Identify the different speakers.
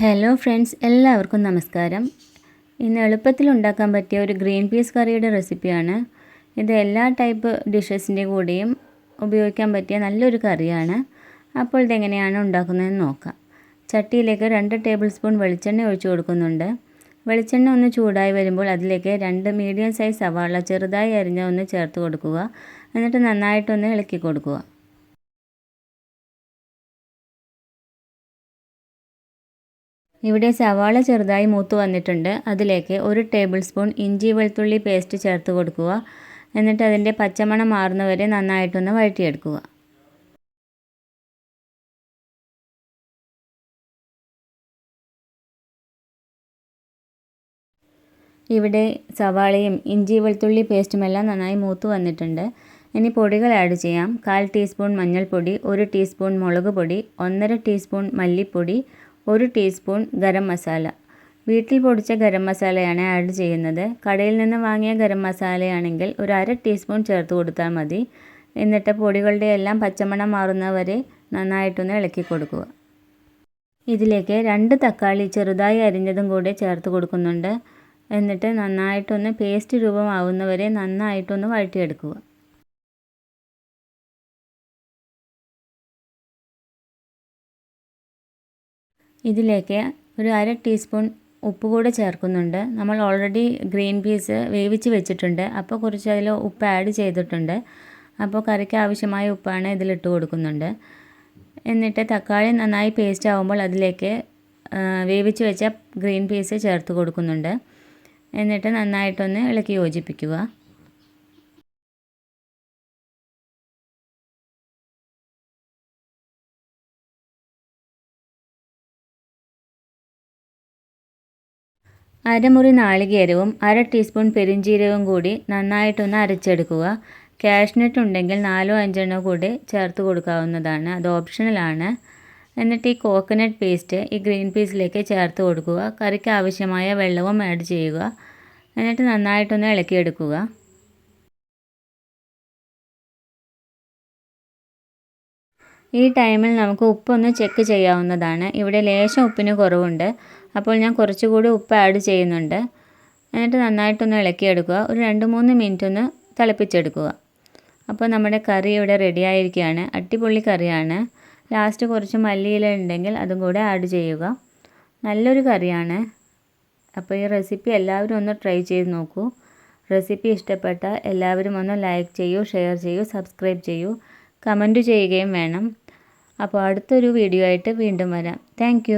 Speaker 1: Hello friends എല്ലാവർക്കും നമസ്കാരം. ഇന്ന് എളുപ്പത്തിൽ ഉണ്ടാക്കാൻ പറ്റിയ ഒരു ഗ്രീൻ പീസ് കറിയുടെ റെസിപ്പിയാണ്. ഇത് എല്ലാ ടൈപ്പ് ഡിഷസിന്റെ കൂടെയും ഉപയോഗിക്കാൻ പറ്റിയ നല്ലൊരു കറിയാണ്. അപ്പോൾ ഇതെങ്ങനെയാണ് ഉണ്ടാക്കുന്നതെന്ന് നോക്കാം. ചട്ടിയിലേക്ക് രണ്ട് ടേബിൾ സ്പൂൺ വെളിച്ചെണ്ണ ഒഴിച്ചു കൊടുക്കുന്നുണ്ട്. വെളിച്ചെണ്ണ ഒന്ന് ചൂടായി വരുമ്പോൾ അതിലേക്ക് രണ്ട് മീഡിയം സൈസ് സവാള ചെറുതായി അരിഞ്ഞ ഒന്ന് ചേർത്ത് കൊടുക്കുക. എന്നിട്ട് നന്നായിട്ടൊന്ന് ഇളക്കി കൊടുക്കുക. ഇവിടെ സവാള ചെറുതായി മൂത്ത് വന്നിട്ടുണ്ട്. അതിലേക്ക് ഒരു ടേബിൾ സ്പൂൺ ഇഞ്ചി വെളുത്തുള്ളി പേസ്റ്റ് ചേർത്ത് കൊടുക്കുക. എന്നിട്ട് അതിന്റെ പച്ചമണം മാറുന്നവരെ നന്നായിട്ടൊന്ന് വഴറ്റിയെടുക്കുക. ഇവിടെ സവാളയും ഇഞ്ചി വെളുത്തുള്ളി പേസ്റ്റുമെല്ലാം നന്നായി മൂത്ത് വന്നിട്ടുണ്ട്. ഇനി പൊടികൾ ആഡ് ചെയ്യാം. കാൽ ടീസ്പൂൺ മഞ്ഞൾപ്പൊടി ഒരു ടീസ്പൂൺ മുളക് പൊടി ഒന്നര ടീസ്പൂൺ മല്ലിപ്പൊടി ഒരു ടീസ്പൂൺ ഗരം മസാല. വീട്ടിൽ പൊടിച്ച ഗരം മസാലയാണ് ആഡ് ചെയ്യുന്നത്. കടയിൽ നിന്ന് വാങ്ങിയ ഗരം മസാലയാണെങ്കിൽ ഒരു അര ടീസ്പൂൺ ചേർത്ത് കൊടുത്താൽ മതി. എന്നിട്ട് പൊടികളുടെ എല്ലാം പച്ചമണം മാറുന്നവരെ നന്നായിട്ടൊന്ന് ഇളക്കി കൊടുക്കുക. ഇതിലേക്ക് രണ്ട് തക്കാളി ചെറുതായി അരിഞ്ഞതും കൂടെ ചേർത്ത് കൊടുക്കുന്നുണ്ട്. എന്നിട്ട് നന്നായിട്ടൊന്ന് പേസ്റ്റ് രൂപമാവുന്നവരെ നന്നായിട്ടൊന്ന് വഴറ്റിയെടുക്കുക. ഇതിലേക്ക് ഒരു അര ടീസ്പൂൺ ഉപ്പ് കൂടെ ചേർക്കുന്നുണ്ട്. നമ്മൾ ഓൾറെഡി ഗ്രീൻ പീസ് വേവിച്ച് വെച്ചിട്ടുണ്ട്. അപ്പോൾ കുറച്ച് അതിൽ ഉപ്പ് ആഡ് ചെയ്തിട്ടുണ്ട്. അപ്പോൾ കറിക്ക് ആവശ്യമായ ഉപ്പാണ് ഇതിലിട്ട് കൊടുക്കുന്നുണ്ട്. എന്നിട്ട് തക്കാളി നന്നായി പേസ്റ്റ് ആകുമ്പോൾ അതിലേക്ക് വേവിച്ച് വെച്ച ഗ്രീൻ പീസ് ചേർത്ത് കൊടുക്കുന്നുണ്ട്. എന്നിട്ട് നന്നായിട്ടൊന്ന് ഇളക്കി യോജിപ്പിക്കുക. അരമുറി നാളികേരവും അര ടീസ്പൂൺ പെരിഞ്ജീരകവും കൂടി നന്നായിട്ടൊന്ന് അരച്ചെടുക്കുക. കാഷ്നട്ട് ഉണ്ടെങ്കിൽ നാലോ അഞ്ചെണ്ണോ കൂടി ചേർത്ത് കൊടുക്കാവുന്നതാണ്. അത് ഓപ്ഷണലാണ് എന്നിട്ട് ഈ കോക്കനട്ട് പേസ്റ്റ് ഈ ഗ്രീൻ പീസിലേക്ക് ചേർത്ത് കൊടുക്കുക. കറിക്ക് ആവശ്യമായ വെള്ളവും ആഡ് ചെയ്യുക. എന്നിട്ട് നന്നായിട്ടൊന്ന് ഇളക്കിയെടുക്കുക. ഈ ടൈമിൽ നമുക്ക് ഉപ്പൊന്ന് ചെക്ക് ചെയ്യാവുന്നതാണ്. ഇവിടെ ലേശം ഉപ്പിന് കുറവുണ്ട്. അപ്പോൾ ഞാൻ കുറച്ചുകൂടി ഉപ്പ് ആഡ് ചെയ്യുന്നുണ്ട്. എന്നിട്ട് നന്നായിട്ടൊന്ന് ഇളക്കിയെടുക്കുക. ഒരു രണ്ട് മൂന്ന് മിനിറ്റ് ഒന്ന് തിളപ്പിച്ചെടുക്കുക. അപ്പോൾ നമ്മുടെ കറി ഇവിടെ റെഡി ആയിരിക്കുകയാണ്. കറിയാണ്. ലാസ്റ്റ് കുറച്ച് മല്ലിയില ഉണ്ടെങ്കിൽ അതും കൂടെ ആഡ് ചെയ്യുക. നല്ലൊരു കറിയാണ്. അപ്പോൾ ഈ റെസിപ്പി എല്ലാവരും ഒന്ന് ട്രൈ ചെയ്ത് നോക്കൂ. റെസിപ്പി ഇഷ്ടപ്പെട്ട എല്ലാവരും ഒന്ന് ലൈക്ക് ചെയ്യൂ ഷെയർ ചെയ്യൂ സബ്സ്ക്രൈബ് ചെയ്യൂ. കമന്റ് ചെയ്യുകയും വേണം. അപ്പോൾ അടുത്തൊരു വീഡിയോ ആയിട്ട് വീണ്ടും വരാം. താങ്ക്